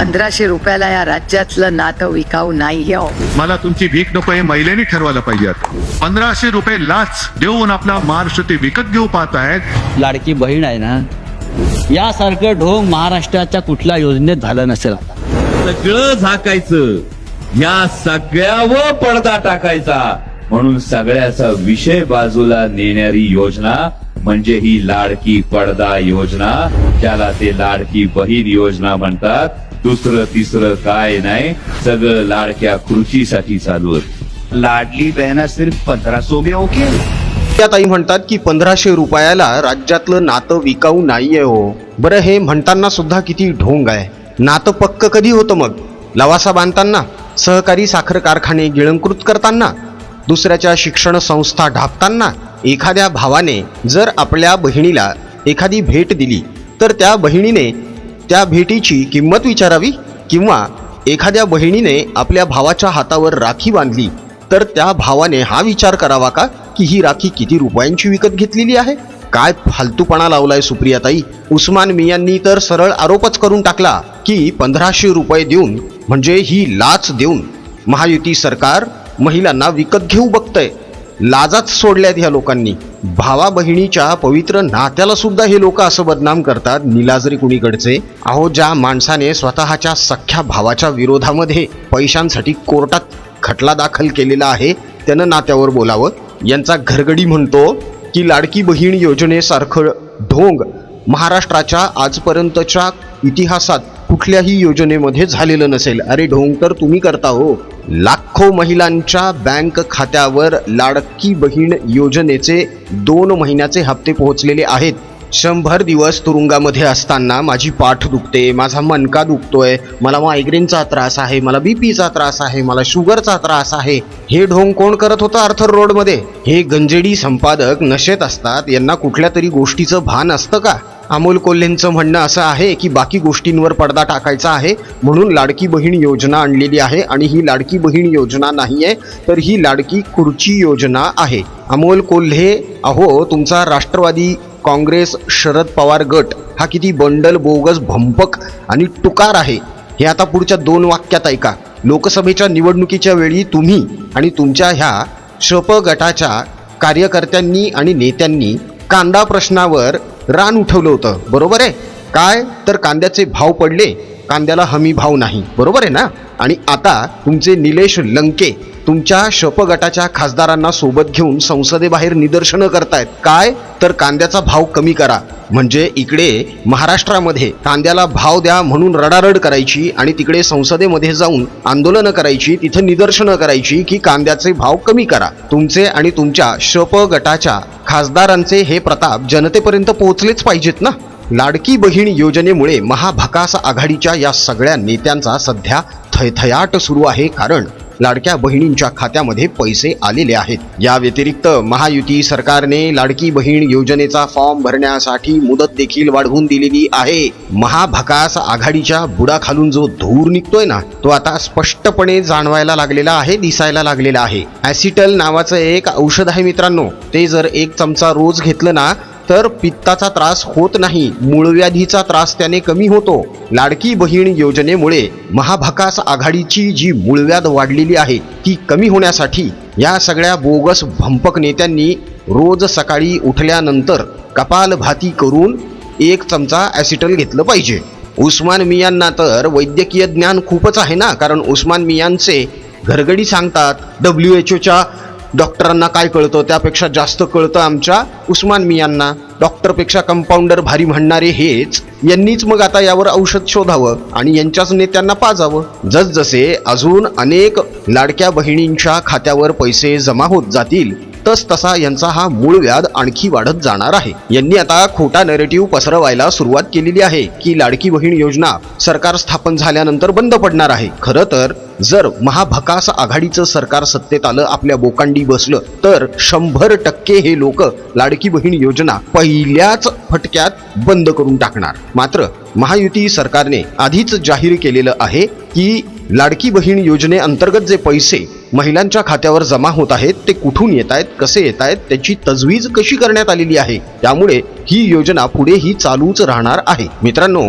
पंधराशे रुपयाला या राज्यातलं नातं विकाऊ नाही हो. मला तुमची भीक नको हे महिलेने ठरवायला पाहिजे. पंधराशे रुपये लाच देऊन आपला महाराष्ट्र ते विकत घेऊ पाहत आहेत. लाडकी बहीण आहे ना यासारखं ढोंग महाराष्ट्राच्या कुठल्या योजनेत झालं नसेल सगळं झाकायचं या सगळ्यावर पडदा टाकायचा. म्हणून सगळ्याचा विषय बाजूला नेणारी योजना म्हणजे ही लाडकी पडदा योजना. ज्याला ते लाडकी बहीण योजना म्हणतात. दुसरं तिसरं काय नाही. सगळं लाडक्या खुर्चीसाठी चालू आहे लाडली बहना सिर्फ पंद्रह सौ में ओके. त्या ताई म्हणतात की पंधराशे रुपयाला राज्यातलं नातं विकाऊ नाहीये हो. बरं हे म्हणताना सुद्धा किती ढोंग आहे. नातं पक्क कधी होतं मग? लवासा बांधताना सहकारी साखर कारखाने गिळंकृत करताना दुसऱ्याच्या शिक्षण संस्था ढापताना एखाद्या भावाने जर आपल्या बहिणीला एखादी भेट दिली तर त्या बहिणीने त्या भेटीची किंमत विचारावी किंवा एखाद्या बहिणीने आपल्या भावाच्या हातावर राखी बांधली तर त्या भावाने हा विचार करावा का की ही राखी किती रुपयांची विकत घेतलेली आहे? काय फालतूपणा लावलाय सुप्रियाताई? उस्मान मियांनी तर सरळ आरोपच करून टाकला की पंधराशे रुपये देऊन म्हणजे ही लाच देऊन महायुती सरकार महिलांना विकत घेऊ बघतंय. लाजाच सोडल्यात ह्या लोकांनी. भावा बहिणीच्या पवित्र नात्याला सुद्धा हे लोक असं बदनाम करतात निलाजरी कुणीकडचे. अहो ज्या माणसाने स्वतःच्या सख्ख्या भावाच्या विरोधामध्ये पैशांसाठी कोर्टात खटला दाखल केलेला आहे त्यानं नात्यावर बोलावं. यांचा घरगडी म्हणतो की लाडकी बहीण योजनेसारखं ढोंग महाराष्ट्राच्या आजपर्यंतच्या इतिहासात कुठल्याही योजनेमध्ये झालेलं नसेल. अरे ढोंग तर तुम्ही करता हो. लाखो महिलांच्या बँक खात्यावर लाडकी बहीण योजनेचे दोन महिन्याचे हप्ते पोहोचलेले आहेत. शंभर दिवस तुरुंगामध्ये असताना माझी पाठ दुखते माझा मनका दुखतोय मला मायग्रेनचा त्रास आहे मला बीपीचा त्रास आहे मला शुगरचा त्रास आहे. हे ढोंग कोण करत होतं आर्थर रोडमध्ये हे गंजेडी संपादक नशेत असतात यांना कुठल्या तरी गोष्टीचं भान असतं का? अमोल कोल्हेंचं म्हणणं असं आहे की बाकी गोष्टींवर पडदा टाकायचा आहे म्हणून लाडकी बहीण योजना आणलेली आहे आणि ही लाडकी बहीण योजना नाही आहे तर ही लाडकी खुर्ची योजना आहे. अमोल कोल्हे अहो तुमचा राष्ट्रवादी काँग्रेस शरद पवार गट हा किती बंडल बोगस भंपक आणि टुकार आहे. हे आता पुढच्या दोन वाक्यात ऐका. लोकसभेच्या निवडणुकीच्या वेळी तुम्ही आणि तुमच्या ह्या शप गटाच्या कार्यकर्त्यांनी आणि नेत्यांनी कांदा प्रश्नावर रान उठवलं होतं. बरोबर आहे? काय? तर कांद्याचे भाव पडले. कांद्याला हमी भाव नाही. बरोबर आहे ना? आणि आता तुमचे निलेश लंके तुमच्या शप गटाच्या खासदारांना सोबत घेऊन संसदेबाहेर निदर्शनं करतायत. काय? तर कांद्याचा भाव कमी करा. म्हणजे इकडे महाराष्ट्रामध्ये कांद्याला भाव द्या म्हणून रडारड करायची आणि तिकडे संसदेमध्ये जाऊन आंदोलनं करायची तिथं निदर्शनं करायची की कांद्याचे भाव कमी करा. तुमचे आणि तुमच्या शप गटाच्या खासदारांचे हे प्रताप जनतेपर्यंत पोहोचलेच पाहिजेत ना? लाडकी बहीण योजनेमुळे महाभकास आघाडीच्या या सगळ्या नेत्यांचा सध्या थयथयाट सुरू आहे. कारण लाडक्या बहिणींच्या खात्यामध्ये पैसे आलेले आहेत. या व्यतिरिक्त महायुती सरकारने लाडकी बहीण योजनेचा फॉर्म भरण्यासाठी मुदत देखील वाढवून दिलेली आहे. महाभकास आघाडीच्या बुडाखालून जो धूर निघतोय ना तो आता स्पष्टपणे जाणवायला लागलेला आहे दिसायला लागलेला आहे. ॲसिटल नावाचं एक औषध आहे मित्रांनो. ते जर एक चमचा रोज घेतलं ना तर पित्ताचा त्रास होत नाही मूळव्याधीचा त्रास त्याने कमी होतो. लाडकी बहीण योजनेमुळे महाभकास आघाडीची जी मूळव्याध वाढलेली आहे ती कमी होण्यासाठी या सगळ्या बोगस भंपक नेत्यांनी रोज सकाळी उठल्यानंतर कपालभाती करून एक चमचा ॲसिटल घेतलं पाहिजे. उस्मान मियांना तर वैद्यकीय ज्ञान खूपच आहे ना कारण उस्मान मियांचे घरगडी सांगतात डब्ल्यू एच ओच्या डॉक्टरांना काय कळतं? त्यापेक्षा जास्त कळतं आमच्या उस्मान मियांना. डॉक्टरपेक्षा कंपाऊंडर भारी म्हणणारे हेच. यांनीच मग आता यावर औषध शोधावं आणि यांच्याच नेत्यांना पाजावं. जसजसे अजून अनेक लाडक्या बहिणींच्या खात्यावर पैसे जमा होत जातील तस तसा यांचा हा मूळ व्याध आणखी वाढत जाणार आहे. यांनी आता खोटा नरेटिव्ह पसरवायला सुरुवात केलेली आहे की लाडकी बहीण योजना सरकार स्थापन झाल्यानंतर बंद पडणार आहे. खरं तर जर महाभकास आघाडीचं सरकार सत्तेत आलं आपल्या बोकांडी बसलं तर शंभर टक्के हे लोक लाडकी बहीण योजना पहिल्याच फटक्यात बंद करून टाकणार. मात्र महायुती सरकारने आधीच जाहीर केलेलं आहे की लाडकी बहीण योजनेअंतर्गत जे पैसे महिलांच्या खात्यावर जमा होत आहेत ते कुठून येत आहेत कसे येत आहेत त्याची तजवीज कशी करण्यात आलेली आहे त्यामुळे ही योजना पुढेही चालूच राहणार आहे. मित्रांनो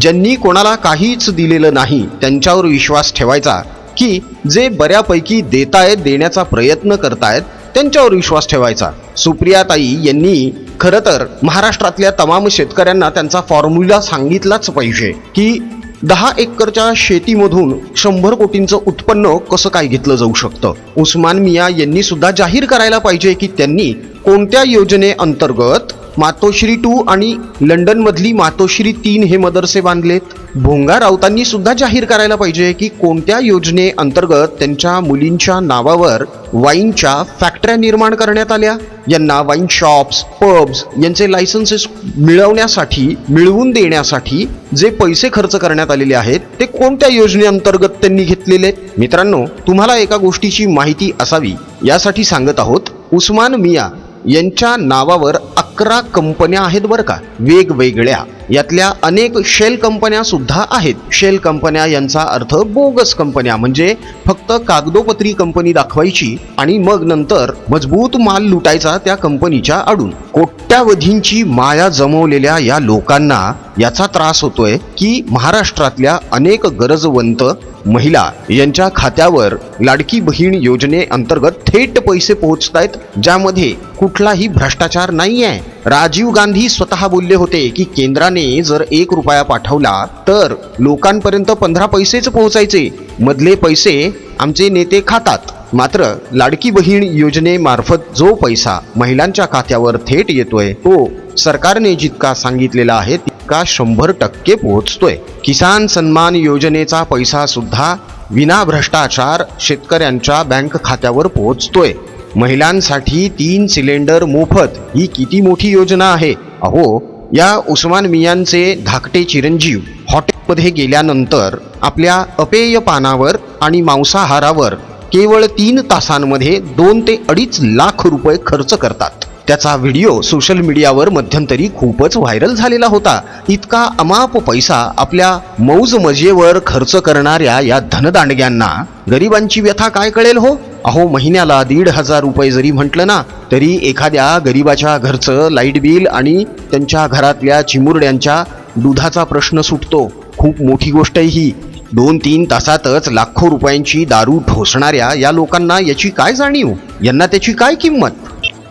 ज्यांनी कोणाला काहीच दिलेलं नाही त्यांच्यावर विश्वास ठेवायचा की जे बऱ्यापैकी देतायत देण्याचा प्रयत्न करतायत त्यांच्यावर विश्वास ठेवायचा. सुप्रियाताई यांनी खरं तर महाराष्ट्रातल्या तमाम शेतकऱ्यांना त्यांचा फॉर्म्युला सांगितलाच पाहिजे की दहा एकरच्या शेतीमधून शंभर कोटींचं उत्पन्न कसं काय घेतलं जाऊ शकतं? उस्मान मिया यांनी सुद्धा जाहीर करायला पाहिजे की त्यांनी कोणत्या योजनेअंतर्गत मातोश्री टू आणि लंडनमधली मातोश्री तीन हे मदरसे बांधलेत. भोंगा राऊतांनी सुद्धा जाहीर करायला पाहिजे की कोणत्या योजनेअंतर्गत त्यांच्या मुलींच्या नावावर वाईनच्या फॅक्टऱ्या निर्माण करण्यात आल्या? यांना वाईन शॉप्स पब्स यांचे लायसन्सेस मिळवण्यासाठी मिळवून देण्यासाठी जे पैसे खर्च करण्यात आलेले आहेत ते कोणत्या योजनेअंतर्गत त्यांनी घेतलेले? आहेत मित्रांनो तुम्हाला एका गोष्टीची माहिती असावी. यासाठी सांगत आहोत उस्मान मिया यांच्या नावावर अकरा कंपन्या आहेत बरं का. वेगवेगळ्या. यातल्या अनेक शेल कंपन्या सुद्धा आहेत. शेल कंपन्या यांचा अर्थ बोगस कंपन्या म्हणजे फक्त कागदोपत्री कंपनी दाखवायची आणि मग नंतर मजबूत माल लुटायचा त्या कंपनीच्या आडून. कोट्यावधींची माया जमवलेल्या या लोकांना याचा त्रास होतोय की महाराष्ट्रातल्या अनेक गरजवंत महिला यांच्या खात्यावर लाडकी बहीण योजनेअंतर्गत थेट पैसे पोहोचत आहेत ज्यामध्ये कुठलाही भ्रष्टाचार नाही आहे राजीव गांधी स्वतः बोलले होते की केंद्राने जर एक रुपया पाठवला तर लोकांपर्यंत पंधरा पैसेच पोहोचायचे. मधले पैसे आमचे नेते खातात. मात्र लाडकी बहीण योजनेमार्फत जो पैसा महिलांच्या खात्यावर थेट येतोय तो सरकारने जितका सांगितलेला आहे तितका शंभर टक्के पोहोचतोय. किसान सन्मान योजनेचा पैसा सुद्धा विना भ्रष्टाचार शेतकऱ्यांच्या बँक खात्यावर पोहोचतोय. महिलांसाठी तीन सिलेंडर मोफत ही किती मोठी योजना आहे? अहो या उस्मान मियांचे धाकटे चिरंजीव हॉटेलमध्ये गेल्यानंतर आपल्या अपेय पानावर आणि मांसाहारावर केवळ तीन तासांमध्ये दोन ते अडीच लाख रुपये खर्च करतात. त्याचा व्हिडिओ सोशल मीडियावर मध्यंतरी खूपच व्हायरल झालेला होता. इतका अमाप पैसा आपल्या मौज मजेवर खर्च करणाऱ्या या धनदांडग्यांना गरिबांची व्यथा काय कळेल हो? अहो महिन्याला दीड हजार रुपये जरी म्हटलं ना तरी एखाद्या गरिबाच्या घरचं लाइट बिल आणि त्यांच्या घरातल्या चिमुरड्यांच्या दुधाचा प्रश्न सुटतो. खूप मोठी गोष्ट आहे ही दोन तीन तासातच लाखो रुपयांची दारू ठोसणाऱ्या या लोकांना याची काय जाणीव? यांना त्याची काय किंमत?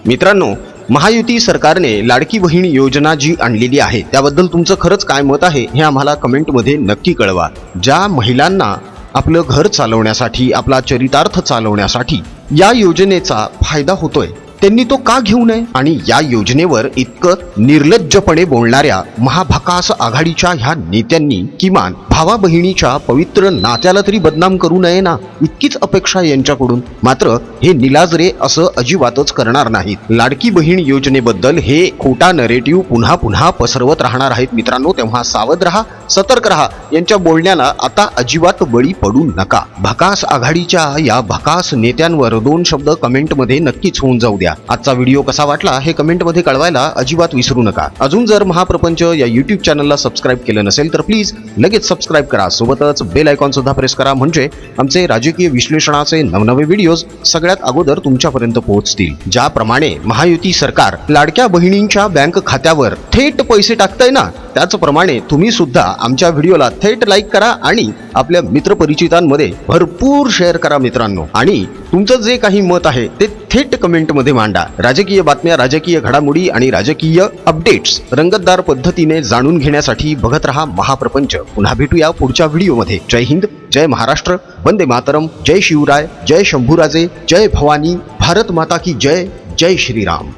मित्रांनो महायुती सरकारने लाडकी बहीण योजना जी आणलेली आहे त्याबद्दल तुमचं खरंच काय मत आहे हे आम्हाला कमेंटमध्ये नक्की कळवा. ज्या महिलांना आपलं घर चालवण्यासाठी आपला चरितार्थ चालवण्यासाठी या योजनेचा फायदा होतोय त्यांनी तो का घेऊ नये? आणि या योजनेवर इतकं निर्लज्जपणे बोलणाऱ्या महाभकास आघाडीच्या ह्या नेत्यांनी किमान भावा बहिणीच्या पवित्र नात्याला तरी बदनाम करू नये ना? इतकीच अपेक्षा यांच्याकडून. मात्र हे निलाजरे असं अजिबातच करणार नाहीत. लाडकी बहीण योजनेबद्दल हे खोटा नरेटिव्ह पुन्हा पुन्हा पसरवत राहणार आहेत मित्रांनो. तेव्हा सावध राहा सतर्क राहा. यांच्या बोलण्याला आता अजिबात बळी पडू नका. भकास आघाडीच्या या भकास नेत्यांवर दोन शब्द कमेंटमध्ये नक्कीच होऊन जाऊ द्या. आजचा व्हिडिओ कसा वाटला हे कमेंटमध्ये कळवायला अजिबात विसरू नका. अजून जर महाप्रपंच या युट्यूब चॅनलला सबस्क्राईब केलं नसेल तर प्लीज लगेच सबस्क्राईब करा. सोबतच बेल आयकॉन सुद्धा प्रेस करा. म्हणजे आमचे राजकीय विश्लेषणाचे नवनवे व्हिडिओज सगळ्यात अगोदर तुमच्यापर्यंत पोहोचतील. ज्याप्रमाणे महायुती सरकार लाडक्या बहिणींच्या बँक खात्यावर थेट पैसे टाकतंय ना? त्याचप्रमाणे तुम्ही सुद्धा आमच्या व्हिडिओला थेट लाईक करा आणि आपल्या मित्रपरिचितांमध्ये भरपूर शेअर करा मित्रांनो. आणि तुमचं जे काही मत आहे ते थेट कमेंटमध्ये मांडा. राजकीय बातम्या राजकीय घडामोडी आणि राजकीय अपडेट्स रंगतदार पद्धतीने जाणून घेण्यासाठी बघत रहा महाप्रपंच. पुन्हा भेटूया पुढच्या व्हिडिओमध्ये. जय हिंद जय महाराष्ट्र वंदे मातरम जय शिवराय जय शंभूराजे जय भवानी भारत माता की जय जय श्रीराम.